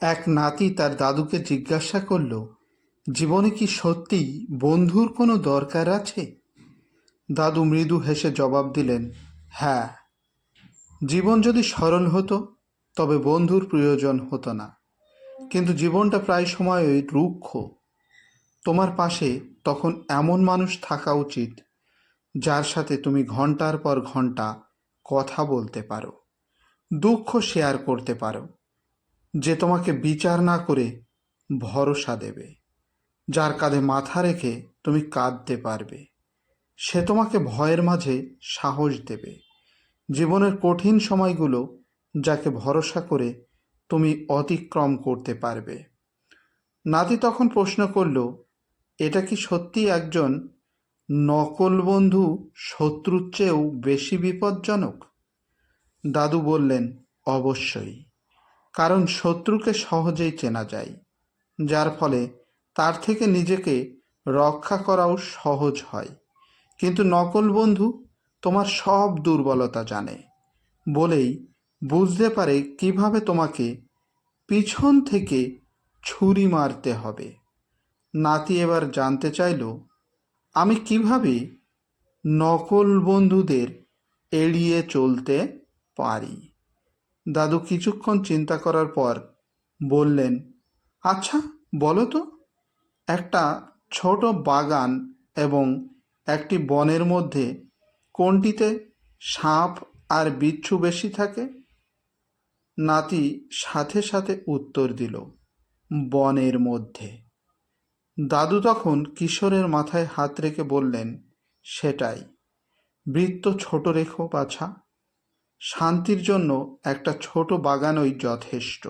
এক নাতি তার দাদুকে জিজ্ঞাসা করল, জীবনে কি সত্যিই বন্ধুর কোনো দরকার আছে? দাদু মৃদু হেসে জবাব দিলেন হ্যাঁ। জীবন যদি সরল হতো, তবে বন্ধুর প্রয়োজন হতো না। কিন্তু জীবনটা প্রায় সময়ই রুক্ষ। তোমার পাশে তখন এমন মানুষ থাকা উচিত, যার সাথে তুমি ঘণ্টার পর ঘণ্টা কথা বলতে পারো, দুঃখ শেয়ার করতে পারো। যে তোমাকে বিচার না করে ভরসা দেবে, যার কাঁধে মাথা রেখে তুমি কাঁদতে পারবে। সে তোমাকে ভয়ের মাঝে সাহস দেবে। জীবনের কঠিন সময়গুলো যাকে ভরসা করে তুমি অতিক্রম করতে পারবে। নাতি তখন প্রশ্ন করল, এটা কি সত্যি একজন নকল বন্ধু শত্রুর চেয়েও বেশি বিপজ্জনক? দাদু বললেন, অবশ্যই। কারণ শত্রুকে সহজেই চেনা যায়, যার ফলে তার থেকে নিজেকে রক্ষা করাও সহজ হয়। কিন্তু নকল বন্ধু তোমার সব দুর্বলতা জানে, বলেই বুঝতে পারে কীভাবে তোমাকে পিছন থেকে ছুরি মারতে হবে। নাতি এবার জানতে চাইল, আমি কীভাবে নকল বন্ধুদের এড়িয়ে চলতে পারি? দাদু কিছুক্ষণ চিন্তা করার পর বললেন আচ্ছা বলো তো। একটা ছোট বাগান এবং একটি বনের মধ্যে কোনটিতে সাপ আর বিচ্ছু বেশি থাকে? নাতি সাথে সাথে উত্তর দিল, বনের মধ্যে। দাদু তখন কিশোরের মাথায় হাত রেখে বললেন, সেটাই। বৃত্ত ছোট রেখো, বাছা। শান্তির জন্য একটা ছোট বাগানই যথেষ্ট।